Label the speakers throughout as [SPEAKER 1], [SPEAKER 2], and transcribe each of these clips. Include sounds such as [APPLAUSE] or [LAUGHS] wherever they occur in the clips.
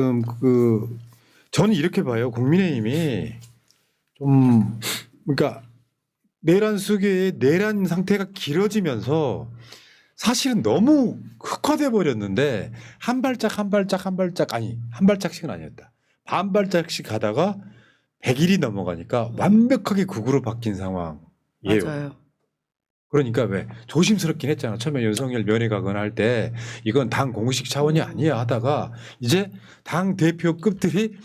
[SPEAKER 1] 지금 그 저는 이렇게 봐요. 국민의힘이 좀 그러니까 내란 수계의 내란 상태가 길어지면서 사실은 너무 흑화돼 버렸는데 한 발짝 한 발짝 한 발짝 아니 한 발짝씩은 아니었다. 반 발짝씩 가다가 100일이 넘어가니까 완벽하게 극으로 바뀐 상황이에요.
[SPEAKER 2] 맞아요.
[SPEAKER 1] 그러니까 왜 조심스럽긴 했잖아. 처음에 윤석열 면회 가거나 할 때 이건 당 공식 차원이 아니야 하다가 이제 당 대표급들이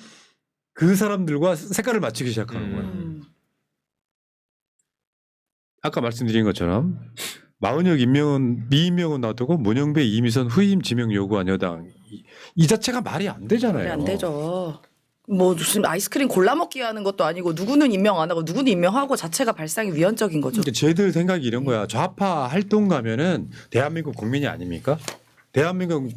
[SPEAKER 1] 그 사람들과 색깔을 맞추기 시작하는 거예요.
[SPEAKER 2] 음.
[SPEAKER 1] 아까 말씀드린 것처럼 마은혁 임명은 미임명은 놔두고 문영배 이미선 후임 지명 요구한 여당 이, 이 자체가 말이 안 되잖아요.
[SPEAKER 2] 말이 안 되죠. 뭐 무슨 아이스크림 골라 먹기 하는 것도 아니고 누구는 임명 안 하고 누구는 임명하고 자체가 발상이 위헌적인 거죠.
[SPEAKER 1] 근데 쟤들 생각이 이런 거야. 좌파 활동 가면은 대한민국 국민이 아닙니까? 대한민국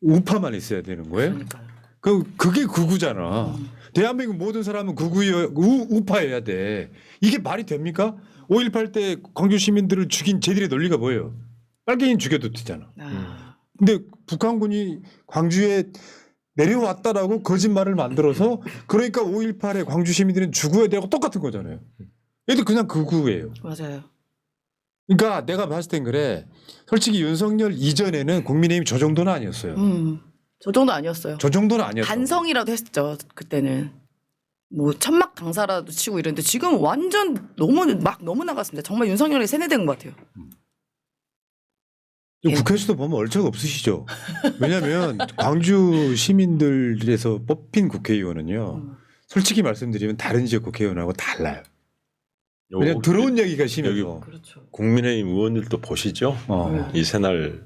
[SPEAKER 1] 우파만 있어야 되는 거예요.
[SPEAKER 2] 그러니까요.
[SPEAKER 1] 그 그게 구구잖아. 대한민국 모든 사람은 구구여 우, 우파여야 돼. 이게 말이 됩니까? 5.18 때 광주 시민들을 죽인 쟤들의 논리가 뭐예요? 빨갱이 죽여도 되잖아.
[SPEAKER 2] 아,
[SPEAKER 1] 근데 북한군이 광주에 내려왔다라고 거짓말을 만들어서 그러니까 5.18에 광주 시민들은 죽어야 되고 똑같은 거잖아요. 얘들 그냥 극우예요.
[SPEAKER 2] 맞아요.
[SPEAKER 1] 그러니까 내가 봤을 땐 그래. 솔직히 윤석열 이전에는 국민의힘 저 정도는 아니었어요.
[SPEAKER 2] 음, 저 정도 아니었어요.
[SPEAKER 1] 저 정도는 아니었어.
[SPEAKER 2] 반성이라도 했죠 그때는. 뭐 천막 강사라도 치고 이랬는데 지금 완전 너무 막 너무 나갔습니다. 정말 윤석열이 세뇌된 것 같아요. 예.
[SPEAKER 1] 국회에서도 보면 얼척 없으시죠. 왜냐하면 광주 시민들에서 뽑힌 국회의원은요.
[SPEAKER 2] 음.
[SPEAKER 1] 솔직히 말씀드리면 다른 지역 국회의원하고 달라요. 왜냐 들어온 얘기가 심해서.
[SPEAKER 2] 그렇죠.
[SPEAKER 3] 국민의힘 의원들도 보시죠.
[SPEAKER 1] 어.
[SPEAKER 3] 이 새날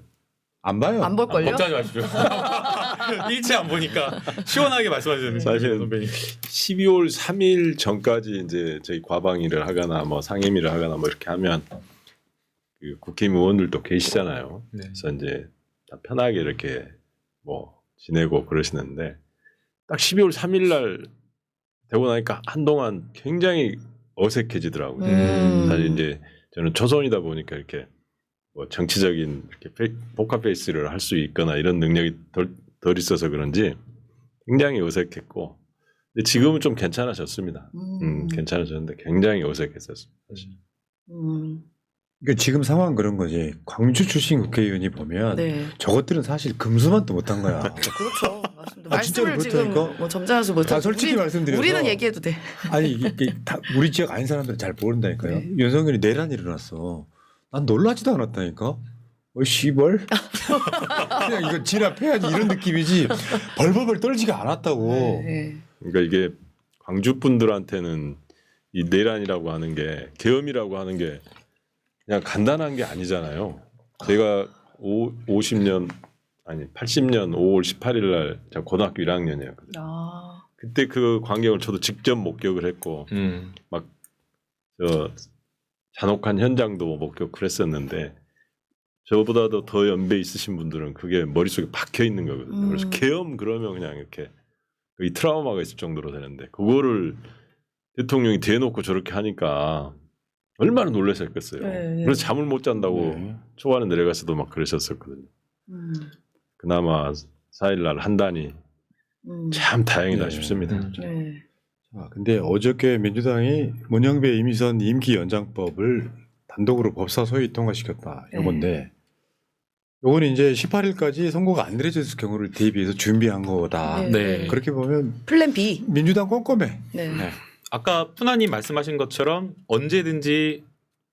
[SPEAKER 1] 안 봐요.
[SPEAKER 2] 안 볼 걸요?
[SPEAKER 4] 걱정하지 마십시오. [LAUGHS] 일체 안 보니까 시원하게 말씀하시는
[SPEAKER 3] 사실
[SPEAKER 4] 선배님.
[SPEAKER 3] 12월 3일 전까지 이제 저희 과방위를 하거나 뭐 상임위를 하거나 뭐 이렇게 하면 그 국회의원 의원들도 계시잖아요.
[SPEAKER 4] 네.
[SPEAKER 3] 그래서 이제 다 편하게 이렇게 뭐 지내고 그러시는데 딱 12월 3일 날 되고 나니까 한동안 굉장히 어색해지더라고요.
[SPEAKER 2] 음.
[SPEAKER 3] 사실 이제 저는 초선이다 보니까 이렇게 뭐 정치적인 이렇게 페- 포카페이스를 할 수 있거나 이런 능력이 덜, 덜 있어서 그런지 굉장히 어색했고 근데 지금은 좀 괜찮아졌습니다.
[SPEAKER 2] 음.
[SPEAKER 3] 음, 괜찮아졌는데 굉장히 어색했었어요. 사실.
[SPEAKER 2] 음.
[SPEAKER 1] 그러니까 지금 상황 그런 거지. 광주 출신 국회의원이 보면
[SPEAKER 2] 네.
[SPEAKER 1] 저것들은 사실 금수만도 못한 거야.
[SPEAKER 2] 그렇죠. 맞습니다.
[SPEAKER 1] 아, 진짜로
[SPEAKER 2] 말씀을 지금
[SPEAKER 1] 그렇다니까?
[SPEAKER 2] 뭐 점잖아서 못.
[SPEAKER 1] 아, 솔직히 말씀드려서
[SPEAKER 2] 우리는 얘기해도 돼.
[SPEAKER 1] 아니 이게, 다 우리 지역 아닌 사람들은 잘 모른다니까요.
[SPEAKER 2] 네.
[SPEAKER 1] 윤석열이 내란이 일어났어. 난 놀라지도 않았다니까. 어 씨벌. [LAUGHS] 그냥 이거 진압해야지 이런 느낌이지. 벌벌벌 떨지가 않았다고.
[SPEAKER 2] 네.
[SPEAKER 3] 그러니까 이게 광주 분들한테는 이 내란이라고 하는 게 계엄이라고 하는 게 그냥 간단한 게 아니잖아요. 제가 오, 50년 아니 80년 5월 18일 날 제가 고등학교 1학년이었거든요.
[SPEAKER 2] 아.
[SPEAKER 3] 그때 그 광경을 저도 직접 목격을 했고
[SPEAKER 4] 음.
[SPEAKER 3] 저 잔혹한 현장도 목격을 했었는데 저보다도 더 연배 있으신 분들은 그게 머릿속에 박혀 있는 거거든요. 그래서
[SPEAKER 2] 음.
[SPEAKER 3] 계엄 그러면 그냥 이렇게 이 트라우마가 있을 정도로 되는데 그거를 대통령이 대놓고 저렇게 하니까 얼마나 놀라셨겠어요.
[SPEAKER 2] 네, 네.
[SPEAKER 3] 그래서 잠을 못 잔다고
[SPEAKER 1] 네.
[SPEAKER 3] 초반에 내려가서도 막 그러셨었거든요.
[SPEAKER 2] 음.
[SPEAKER 3] 그나마 4일날 한 단이
[SPEAKER 2] 음.
[SPEAKER 3] 참 다행이다
[SPEAKER 1] 네.
[SPEAKER 3] 싶습니다.
[SPEAKER 1] 자, 근데 어저께 민주당이 문영배 이미선 임기 연장법을 단독으로 법사 소위 통과시켰다.
[SPEAKER 2] 네.
[SPEAKER 1] 요건데 요거는 이제 18일까지 선고가 안 내려졌을 경우를 대비해서 준비한 거다.
[SPEAKER 2] 네.
[SPEAKER 4] 네.
[SPEAKER 1] 그렇게 보면
[SPEAKER 2] 플랜 B.
[SPEAKER 1] 민주당 꼼꼼해.
[SPEAKER 2] 네.
[SPEAKER 4] 네. 아까 푸나님 말씀하신 것처럼 언제든지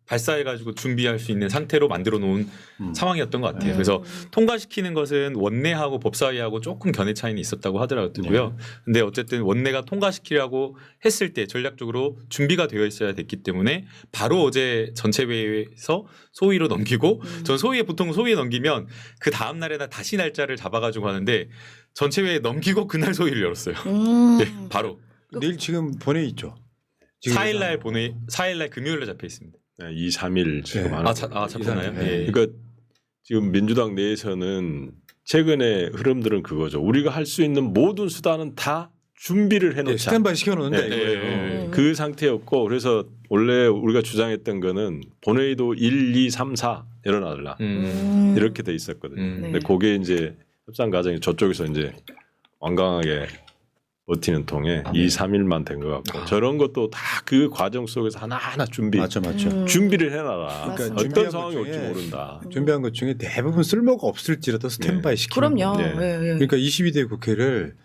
[SPEAKER 4] 발사해가지고 준비할 수 있는 상태로 만들어 놓은
[SPEAKER 1] 음.
[SPEAKER 4] 상황이었던 것 같아요.
[SPEAKER 1] 네.
[SPEAKER 4] 그래서 통과시키는 것은 원내하고 법사위하고 조금 견해 차이는 있었다고 하더라고요. 근데 어쨌든 원내가 통과시키려고 했을 때 전략적으로 준비가 되어 있어야 됐기 때문에 바로 어제 전체 회의에서 소위로 넘기고
[SPEAKER 2] 음.
[SPEAKER 4] 전 소위에 보통 소위에 넘기면 그 다음 날에나 다시 날짜를 잡아가지고 하는데 전체 회의에 넘기고 그날 소위를 열었어요.
[SPEAKER 2] 음.
[SPEAKER 4] 네, [LAUGHS] 바로
[SPEAKER 1] 내일 지금 보내 있죠. 지금
[SPEAKER 4] 4일날 보내 4일날 금요일에 잡혀 있습니다.
[SPEAKER 3] 네, 2, 3일 지금
[SPEAKER 1] 네.
[SPEAKER 3] 하는
[SPEAKER 4] 아, 자, 아 잡혔나요? 예.
[SPEAKER 3] 그러니까 지금 민주당 내에서는 최근의 흐름들은 그거죠. 우리가 할 수 있는 모든 수단은 다 준비를
[SPEAKER 1] 네,
[SPEAKER 3] 해놓자.
[SPEAKER 1] 스탠바이 시켜놓는데
[SPEAKER 3] 네,
[SPEAKER 1] 이거예요.
[SPEAKER 4] 네.
[SPEAKER 3] 그 상태였고 그래서 원래 우리가 주장했던 거는 본회의도 1, 2, 3, 4 일어나라
[SPEAKER 4] 음.
[SPEAKER 2] 음.
[SPEAKER 3] 이렇게 돼 있었거든요.
[SPEAKER 4] 음.
[SPEAKER 2] 네.
[SPEAKER 3] 근데 그게 이제 협상 과정에 저쪽에서 이제 완강하게 버티는 통에 2, 3일만 된 것 같고
[SPEAKER 4] 아.
[SPEAKER 3] 저런 것도 다 그 과정 속에서 하나하나 준비
[SPEAKER 1] 맞죠, 맞죠.
[SPEAKER 2] 음.
[SPEAKER 3] 준비를 해나가
[SPEAKER 2] 맞습니다.
[SPEAKER 3] 어떤
[SPEAKER 1] 준비한
[SPEAKER 3] 상황이
[SPEAKER 1] 것
[SPEAKER 3] 올지
[SPEAKER 1] 중에
[SPEAKER 3] 모른다.
[SPEAKER 1] 준비한 것 중에 대부분 쓸모가 없을지라도 스탠바이 시키는
[SPEAKER 2] 그럼요.
[SPEAKER 3] 네.
[SPEAKER 2] 예, 예.
[SPEAKER 1] 그러니까 22대 국회를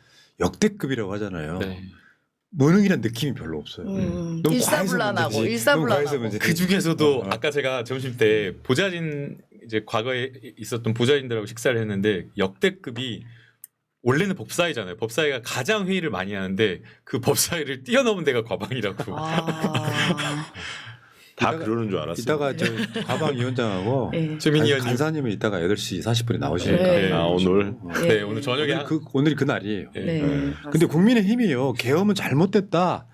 [SPEAKER 1] 역대급이라고 하잖아요.
[SPEAKER 4] 네.
[SPEAKER 1] 무능이란 느낌이 별로 없어요.
[SPEAKER 2] 음,
[SPEAKER 1] 너무
[SPEAKER 2] 일사불란하고
[SPEAKER 1] 과해서 문제지.
[SPEAKER 2] 일사불란하고.
[SPEAKER 1] 너무 과해서 문제지.
[SPEAKER 4] 그 중에서도
[SPEAKER 1] 어, 어.
[SPEAKER 4] 아까 제가 점심 때 보좌진 이제 과거에 있었던 보좌진들하고 식사를 했는데 역대급이 원래는 법사위잖아요. 법사위가 가장 회의를 많이 하는데 그 법사위를 [LAUGHS] 뛰어넘은 데가 과방이라고.
[SPEAKER 2] 아,
[SPEAKER 3] 다
[SPEAKER 1] 이따가-
[SPEAKER 3] 그러는 줄 알았어요.
[SPEAKER 1] 이따가 저 [LAUGHS] 과방 위원장하고
[SPEAKER 2] 예.
[SPEAKER 4] 최민희
[SPEAKER 1] 간-
[SPEAKER 4] 의원님.
[SPEAKER 1] 간사님은 이따가 8시 40분에 나오시니까.
[SPEAKER 2] 네.
[SPEAKER 3] 아 오늘
[SPEAKER 1] 어.
[SPEAKER 2] 예.
[SPEAKER 4] 네 오늘 저녁에
[SPEAKER 1] 오늘
[SPEAKER 4] 한-
[SPEAKER 1] 그, 오늘이 그 날이에요.
[SPEAKER 4] 네.
[SPEAKER 2] 네.
[SPEAKER 1] 네. 근데 국민의힘이요. 계엄은 잘못됐다.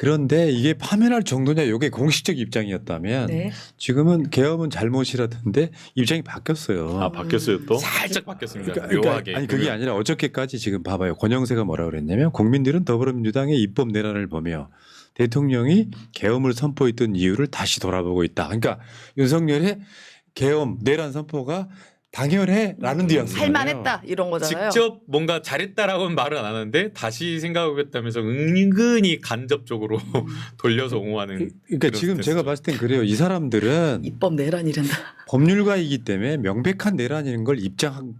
[SPEAKER 1] 그런데 이게 파면할 정도냐 이게 공식적 입장이었다면
[SPEAKER 2] 네.
[SPEAKER 1] 지금은 계엄은 잘못이라던데 입장이 바뀌었어요.
[SPEAKER 3] 아 바뀌었어요 또.
[SPEAKER 4] 살짝 바뀌었습니다.
[SPEAKER 1] 그러니까, 그러니까
[SPEAKER 4] 묘하게.
[SPEAKER 1] 아니 그게 아니라 어저께까지 지금 봐봐요. 권영세가 뭐라 그랬냐면 국민들은 더불어민주당의 입법 내란을 보며 대통령이 계엄을 선포했던 이유를 다시 돌아보고 있다. 그러니까 윤석열의 계엄 내란 선포가 당연해라는 뉘앙스.
[SPEAKER 2] 할만했다 이런 거잖아요.
[SPEAKER 4] 직접 뭔가 잘했다라고는 말은 안 하는데 다시 생각해보겠다면서 은근히 간접적으로 [LAUGHS] 돌려서 옹호하는
[SPEAKER 1] 그러니까
[SPEAKER 4] 그런
[SPEAKER 1] 지금
[SPEAKER 4] 스탠스.
[SPEAKER 1] 제가 봤을 땐 그래요. 이 사람들은
[SPEAKER 2] 입법 내란이란다. [LAUGHS]
[SPEAKER 1] 법률가이기 때문에 명백한 내란인 걸 입장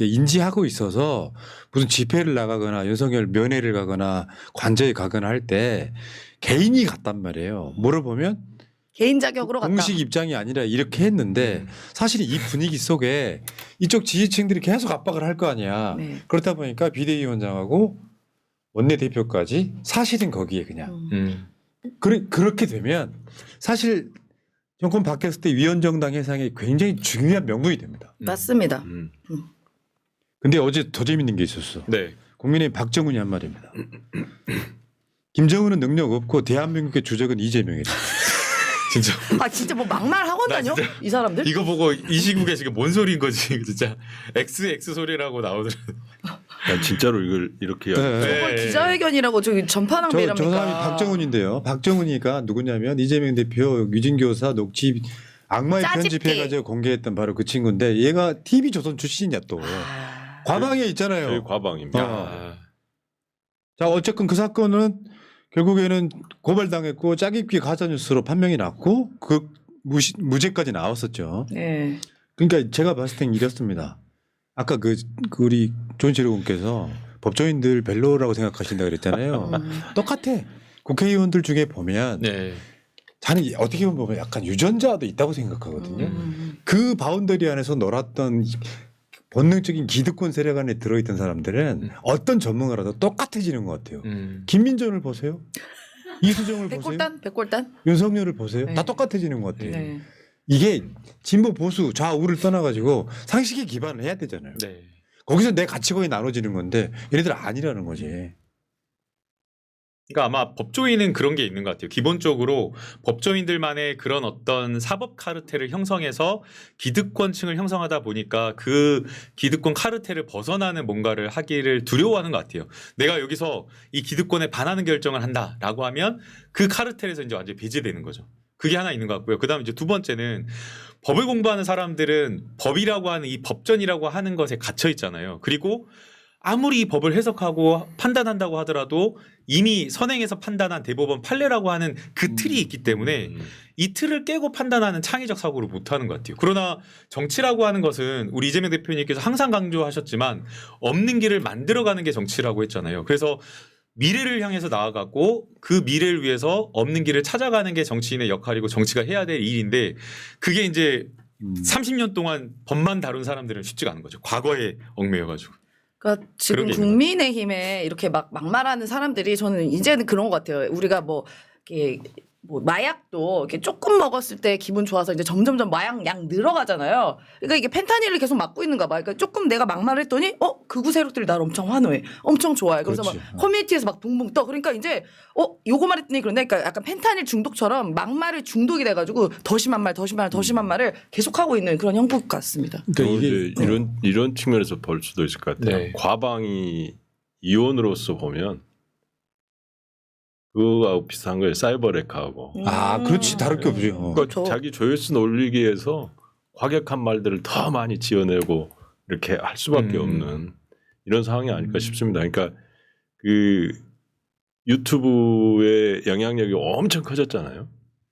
[SPEAKER 1] 인지하고 있어서 무슨 집회를 나가거나 윤석열 면회를 가거나 관저에 가거나 할 때 개인이 갔단 말이에요. 물어보면
[SPEAKER 2] 개인 자격으로 갔다.
[SPEAKER 1] 공식 입장이 아니라 이렇게 했는데 사실 이 분위기 속에 이쪽 지지층들이 계속 압박을 할 거 아니야.
[SPEAKER 2] 네.
[SPEAKER 1] 그렇다 보니까 비대위원장하고 원내대표까지 사실은 거기에 그냥
[SPEAKER 2] 음.
[SPEAKER 4] 음.
[SPEAKER 1] 그래, 그렇게 되면 사실 정권 바뀌었을 때 위원정당 해상이 굉장히 중요한 명분이 됩니다.
[SPEAKER 2] 맞습니다.
[SPEAKER 3] 음.
[SPEAKER 1] 근데 어제 더 재밌는 게 있었어.
[SPEAKER 4] 네.
[SPEAKER 1] 국민의힘 박정훈이 한 말입니다. 김정은은 능력 없고 대한민국의 주적은 이재명이다. [LAUGHS]
[SPEAKER 4] 진짜
[SPEAKER 2] 아 진짜 뭐 막말 하고
[SPEAKER 4] 나
[SPEAKER 2] 다녀?
[SPEAKER 4] 진짜
[SPEAKER 2] 이 사람들?
[SPEAKER 4] 이거 보고 이 시국에 지금 뭔 소리인 거지 [LAUGHS] 진짜 XX 소리라고 나오더라고.
[SPEAKER 3] 난 진짜로 이걸 이렇게
[SPEAKER 1] 네.
[SPEAKER 4] 네.
[SPEAKER 2] 기자회견이라고 저기
[SPEAKER 1] 저,
[SPEAKER 2] 전파낭비랍니까?
[SPEAKER 1] 저 사람이 박정훈인데요. 박정훈이가 누구냐면 이재명 대표 유진교사 녹취 악마의
[SPEAKER 2] 짜집기.
[SPEAKER 1] 편집해가지고 공개했던 바로 그 친구인데 얘가 TV조선 출신이야 또.
[SPEAKER 2] 아,
[SPEAKER 1] 과방에
[SPEAKER 3] 저희
[SPEAKER 1] 있잖아요.
[SPEAKER 3] 과방입니다.
[SPEAKER 1] 어.
[SPEAKER 4] 아,
[SPEAKER 1] 자 어쨌건 그 사건은 결국에는 고발당했고 짜깁기 가짜뉴스로 판명이 났고 그 무시, 무죄까지 나왔었죠.
[SPEAKER 2] 네.
[SPEAKER 1] 그러니까 제가 봤을 땐 이렇습니다. 아까 그, 그 우리 조인철 의원께서 법조인들 벨로라고 생각하신다 그랬잖아요.
[SPEAKER 2] 음.
[SPEAKER 1] 똑같아. 국회의원들 중에 보면
[SPEAKER 4] 네.
[SPEAKER 1] 저는 어떻게 보면 약간 유전자도 있다고 생각하거든요.
[SPEAKER 2] 음.
[SPEAKER 1] 그 바운더리 안에서 놀았던 이 본능적인 기득권 세력 안에 들어있던 사람들은
[SPEAKER 4] 음.
[SPEAKER 1] 어떤 전문가라도 똑같아지는 것 같아요.
[SPEAKER 4] 음.
[SPEAKER 1] 김민전을 보세요. 이수정을 보세요.
[SPEAKER 2] 백골단? 백골단?
[SPEAKER 1] 윤석열을 보세요.
[SPEAKER 2] 네.
[SPEAKER 1] 다 똑같아지는 것 같아요.
[SPEAKER 2] 네.
[SPEAKER 1] 이게 진보 보수 좌우를 떠나가지고 상식에 기반을 해야 되잖아요.
[SPEAKER 4] 네.
[SPEAKER 1] 거기서 내 가치관이 나눠지는 건데 얘네들 아니라는 거지.
[SPEAKER 4] 그러니까 아마 법조인은 그런 게 있는 것 같아요. 기본적으로 법조인들만의 그런 어떤 사법 카르텔을 형성해서 기득권층을 형성하다 보니까 그 기득권 카르텔을 벗어나는 뭔가를 하기를 두려워하는 것 같아요. 내가 여기서 이 기득권에 반하는 결정을 한다라고 하면 그 카르텔에서 이제 완전히 배제되는 거죠. 그게 하나 있는 것 같고요. 그 다음에 이제 두 번째는 법을 공부하는 사람들은 법이라고 하는 이 법전이라고 하는 것에 갇혀 있잖아요. 그리고 아무리 이 법을 해석하고 판단한다고 하더라도 이미 선행해서 판단한 대법원 판례라고 하는 그 틀이 있기 때문에
[SPEAKER 3] 음.
[SPEAKER 4] 이 틀을 깨고 판단하는 창의적 사고를 못하는 것 같아요. 그러나 정치라고 하는 것은 우리 이재명 대표님께서 항상 강조하셨지만 없는 길을 만들어가는 게 정치라고 했잖아요. 그래서 미래를 향해서 나아가고 그 미래를 위해서 없는 길을 찾아가는 게 정치인의 역할이고 정치가 해야 될 일인데 그게 이제
[SPEAKER 1] 음.
[SPEAKER 4] 30년 동안 법만 다룬 사람들은 쉽지가 않은 거죠. 과거에 얽매여가지고.
[SPEAKER 2] 그러니까 지금
[SPEAKER 4] 게
[SPEAKER 2] 국민의힘에 이렇게 막 막말하는 사람들이 저는 이제는 그런 것 같아요. 우리가 뭐 이렇게 뭐 마약도 이렇게 조금 먹었을 때 기분 좋아서 이제 점점점 마약 양 늘어가잖아요. 그러니까 이게 펜타닐을 계속 맞고 있는가 봐. 그러니까 조금 내가 막말을 했더니 어 극우 세력들이 나를 엄청 환호해, 엄청 좋아해. 그래서
[SPEAKER 1] 그렇지.
[SPEAKER 2] 막 커뮤니티에서 막 붕붕 떠. 그러니까 이제 어 요거 말했더니 그런데 그러니까 약간 펜타닐 중독처럼 막말을 중독이 돼가지고 더 심한 말, 더 심한 말, 더 심한 말을 계속 하고 있는 그런 형국 같습니다.
[SPEAKER 1] 그러니까
[SPEAKER 3] 또
[SPEAKER 1] 이게
[SPEAKER 3] 이제 이런 이런 측면에서 볼 수도 있을 것 같아요.
[SPEAKER 4] 네.
[SPEAKER 3] 과방이 이혼으로서 보면 그거하고 비슷한 거예요. 사이버 레카하고.
[SPEAKER 1] 아 그렇지 다를 게 없죠.
[SPEAKER 3] 그러니까
[SPEAKER 2] 그렇죠.
[SPEAKER 3] 자기 조회수 올리기 위해서 과격한 말들을 더 많이 지어내고 이렇게 할 수밖에
[SPEAKER 4] 음.
[SPEAKER 3] 없는 이런 상황이 아닐까 싶습니다. 그러니까 그 유튜브의 영향력이 엄청 커졌잖아요.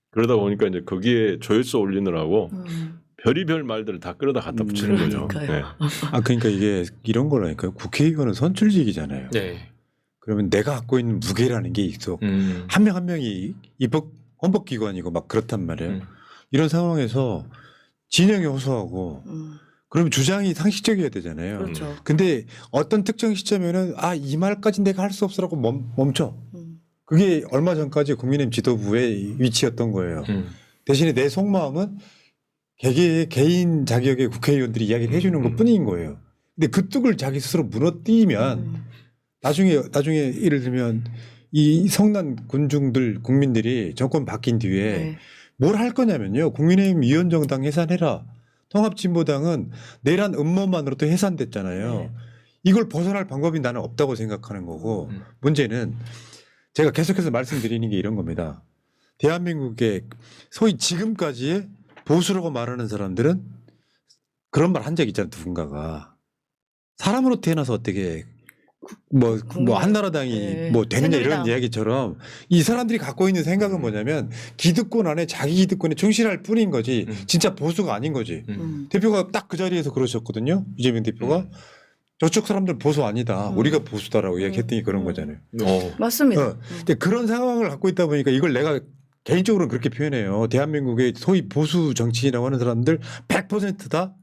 [SPEAKER 3] 그러다 보니까 이제 거기에 조회수 올리느라고
[SPEAKER 2] 음.
[SPEAKER 3] 별의별 말들을 다 끌어다 갖다 붙이는
[SPEAKER 1] 음,
[SPEAKER 3] 거죠.
[SPEAKER 2] 그러니까요.
[SPEAKER 3] 네.
[SPEAKER 1] 아 그러니까 이게 이런 거라니까요. 국회의원은 선출직이잖아요.
[SPEAKER 4] 네.
[SPEAKER 1] 그러면 내가 갖고 있는 무게라는 게 있어.
[SPEAKER 4] 음.
[SPEAKER 1] 한명 한 명이 입법 헌법 기관이고 막 그렇단 말이에요.
[SPEAKER 4] 음.
[SPEAKER 1] 이런 상황에서 진영이 호소하고
[SPEAKER 2] 음.
[SPEAKER 1] 그러면 주장이 상식적이어야 되잖아요.
[SPEAKER 2] 그렇죠.
[SPEAKER 1] 근데 어떤 특정 시점에는 아 이 말까지 내가 할 수 없어라고 멈, 멈춰.
[SPEAKER 2] 음.
[SPEAKER 1] 그게 얼마 전까지 국민의힘 지도부의 위치였던 거예요.
[SPEAKER 4] 음.
[SPEAKER 1] 대신에 내 속마음은 개개의 개인 자격의 국회의원들이 이야기를 해주는
[SPEAKER 3] 음.
[SPEAKER 1] 것 뿐인 거예요. 근데 그 뚝을 자기 스스로 무너뜨리면
[SPEAKER 2] 음.
[SPEAKER 1] 나중에 나중에 예를 들면 이 성난 군중들 국민들이 정권 바뀐 뒤에
[SPEAKER 2] 네.
[SPEAKER 1] 뭘할 거냐면요. 국민의힘 위원정당 해산해라. 통합진보당은 내란 음모만으로도 해산됐잖아요.
[SPEAKER 2] 네.
[SPEAKER 1] 이걸 벗어날 방법이 나는 없다고 생각하는 거고
[SPEAKER 4] 음.
[SPEAKER 1] 문제는 제가 계속해서 말씀드리는 게 이런 겁니다. 대한민국의 소위 지금까지의 보수라고 말하는 사람들은 그런 말 한 적 있잖아요. 누군가가 사람으로 태어나서 어떻게 뭐, 뭐 한나라당이
[SPEAKER 2] 네.
[SPEAKER 1] 뭐 되느냐 이런
[SPEAKER 2] 새누리당.
[SPEAKER 1] 이야기처럼 이 사람들이 갖고 있는 생각은 뭐냐면 기득권 안에 자기 기득권에 충실할 뿐인 거지
[SPEAKER 4] 음.
[SPEAKER 1] 진짜 보수가 아닌 거지
[SPEAKER 4] 음.
[SPEAKER 2] 음.
[SPEAKER 1] 대표가 딱 그 자리에서 그러셨거든요 이재명 대표가
[SPEAKER 4] 음.
[SPEAKER 1] 저쪽 사람들 보수 아니다
[SPEAKER 2] 음.
[SPEAKER 1] 우리가 보수다라고
[SPEAKER 2] 음.
[SPEAKER 1] 이야기했더니 그런
[SPEAKER 2] 음.
[SPEAKER 1] 거잖아요
[SPEAKER 4] 어.
[SPEAKER 2] 맞습니다.
[SPEAKER 1] 어. 근데 그런 상황을 갖고 있다 보니까 이걸 내가 개인적으로는 그렇게 표현해요. 대한민국의 소위 보수 정치인이라고 하는 사람들 100%다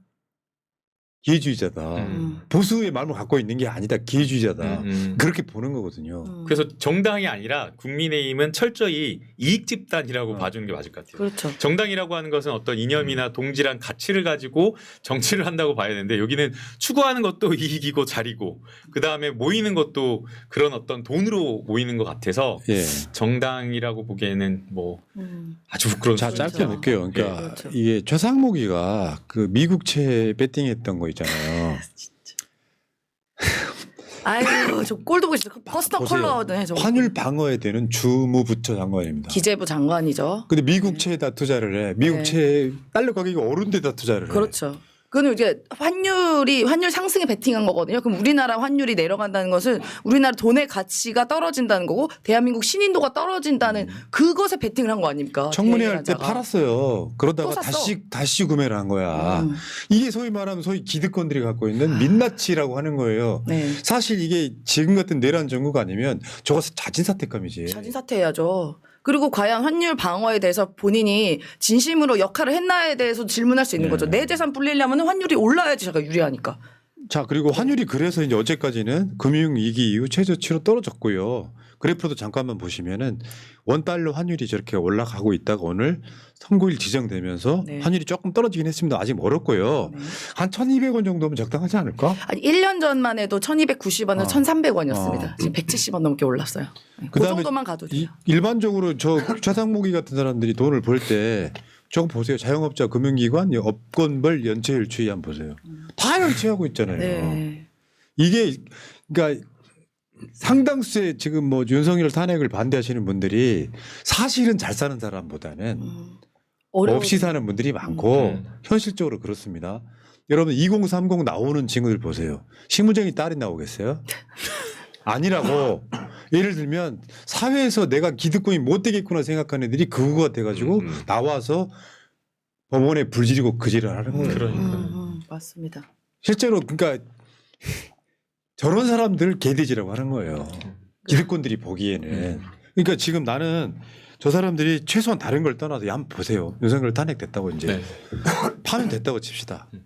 [SPEAKER 1] 기회주의자다.
[SPEAKER 2] 음.
[SPEAKER 1] 보수의 마음을 갖고 있는 게 아니다. 기회주의자다.
[SPEAKER 4] 음, 음.
[SPEAKER 1] 그렇게 보는 거거든요.
[SPEAKER 2] 음.
[SPEAKER 4] 그래서 정당이 아니라 국민의힘은 철저히 이익 집단이라고
[SPEAKER 1] 어.
[SPEAKER 4] 봐주는 게 맞을 것 같아요.
[SPEAKER 2] 그렇죠.
[SPEAKER 4] 정당이라고 하는 것은 어떤 이념이나 동질한 가치를 가지고 정치를 한다고 봐야 되는데 여기는 추구하는 것도 [LAUGHS] 이익이고 자리고 그 다음에 모이는 것도 그런 어떤 돈으로 모이는 것 같아서
[SPEAKER 1] 예.
[SPEAKER 4] 정당이라고 보기에는 뭐
[SPEAKER 2] 음.
[SPEAKER 4] 아주 부끄러운
[SPEAKER 1] 자. 짧게 볼게요. 그러니까
[SPEAKER 2] 예, 그렇죠.
[SPEAKER 1] 이게 최상목이가 그 미국채 배팅했던 거 있잖아요. [LAUGHS]
[SPEAKER 2] 아유, 저 꼴도 보기 싫어.
[SPEAKER 1] 보세요.
[SPEAKER 2] 컬러네 저.
[SPEAKER 1] 환율 방어에 되는 주무부처 장관입니다.
[SPEAKER 2] 기재부 장관이죠.
[SPEAKER 1] 근데 미국채에다 투자를 해. 미국채 달러 가격이 오른 데다 투자를 해.
[SPEAKER 2] 그렇죠. 그는 이제 환율이 환율 상승에 베팅한 거거든요. 그럼 우리나라 환율이 내려간다는 것은 우리나라 돈의 가치가 떨어진다는 거고 대한민국 신인도가 떨어진다는 그것에 베팅을 한 거 아닙니까?
[SPEAKER 1] 음. 청문회 할 때
[SPEAKER 2] 대행하자가.
[SPEAKER 1] 팔았어요. 그러다가
[SPEAKER 2] 또 샀어.
[SPEAKER 1] 다시 다시 구매를 한 거야.
[SPEAKER 2] 음.
[SPEAKER 1] 이게 소위 말하면 소위 기득권들이 갖고 있는 민낯이라고 하는 거예요.
[SPEAKER 2] 네.
[SPEAKER 1] 사실 이게 지금 같은 내란 정부가 아니면 저거 자진 사퇴감이지.
[SPEAKER 2] 자진 사퇴해야죠. 그리고 과연 환율 방어에 대해서 본인이 진심으로 역할을 했나에 대해서 질문할 수 있는
[SPEAKER 1] 네.
[SPEAKER 2] 거죠. 내 재산 불리려면 환율이 올라야지 제가 유리하니까.
[SPEAKER 1] 자 그리고 환율이 그래서 이제 어제까지는 금융 위기 이후 최저치로 떨어졌고요. 그래프도 잠깐만 보시면은 원 달러 환율이 저렇게 올라가고 있다가 오늘 선고일 지정되면서
[SPEAKER 2] 네.
[SPEAKER 1] 환율이 조금 떨어지긴 했습니다. 아직 멀었고요.
[SPEAKER 2] 네.
[SPEAKER 1] 한 1,200원 정도면 적당하지 않을까?
[SPEAKER 2] 아니 1년 전만 해도 1,290원에서
[SPEAKER 1] 어.
[SPEAKER 2] 1,300원이었습니다.
[SPEAKER 1] 어.
[SPEAKER 2] 지금 170원 넘게 올랐어요. 네. 그 정도만 가도 돼요.
[SPEAKER 1] 이- 일반적으로 저 최상무기 같은 사람들이 돈을 벌 때 저거 보세요. 자영업자 금융기관 업권별 연체율 추이 한번 보세요. 다 연체하고 있잖아요.
[SPEAKER 2] 네.
[SPEAKER 1] 이게 그러니까 상당수의 지금 뭐 윤석열 탄핵을 반대하시는 분들이 사실은 잘 사는 사람보다는
[SPEAKER 2] 음.
[SPEAKER 1] 없이 사는 분들이 많고
[SPEAKER 4] 음.
[SPEAKER 1] 현실적으로 그렇습니다. 여러분 2030 나오는 친구들 보세요. 신무정이 딸이 나오겠어요? [LAUGHS] 아니라고 예를 들면 사회에서 내가 기득권이 못 되겠구나 생각하는 애들이 그거가 돼가지고
[SPEAKER 3] 음, 음.
[SPEAKER 1] 나와서 법원에 불지르고 그지를 하는 거예요.
[SPEAKER 4] 그러니까요.
[SPEAKER 2] 음, 음, 맞습니다.
[SPEAKER 1] 실제로 그러니까 저런 사람들 개돼지라고 하는 거예요. 기득권들이 보기에는.
[SPEAKER 4] 음.
[SPEAKER 1] 그러니까 지금 나는 저 사람들이 최소한 다른 걸 떠나서 야, 한번 보세요. 윤석열 탄핵됐다고 이제
[SPEAKER 4] 네. [LAUGHS]
[SPEAKER 1] 파면 됐다고 칩시다.
[SPEAKER 4] 음.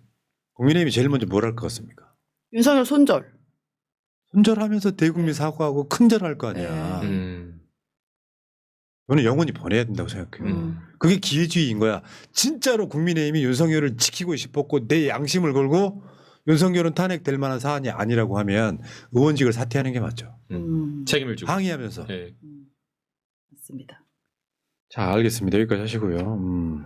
[SPEAKER 1] 국민의힘이 제일 먼저 뭘 할 것 같습니까?
[SPEAKER 2] 윤석열 손절.
[SPEAKER 1] 손절하면서 대국민 사과하고 큰절할 거 아니야.
[SPEAKER 2] 네.
[SPEAKER 4] 음.
[SPEAKER 1] 저는 영원히 보내야 된다고 생각해요.
[SPEAKER 2] 음.
[SPEAKER 1] 그게 기회주의인 거야. 진짜로 국민의힘이 윤석열을 지키고 싶었고 내 양심을 걸고 윤석열은 탄핵될 만한 사안이 아니라고 하면 의원직을 사퇴하는 게 맞죠.
[SPEAKER 2] 음.
[SPEAKER 4] 책임을 지고.
[SPEAKER 1] 항의하면서.
[SPEAKER 4] 네.
[SPEAKER 2] 음. 맞습니다.
[SPEAKER 1] 자, 알겠습니다. 여기까지 하시고요. 음.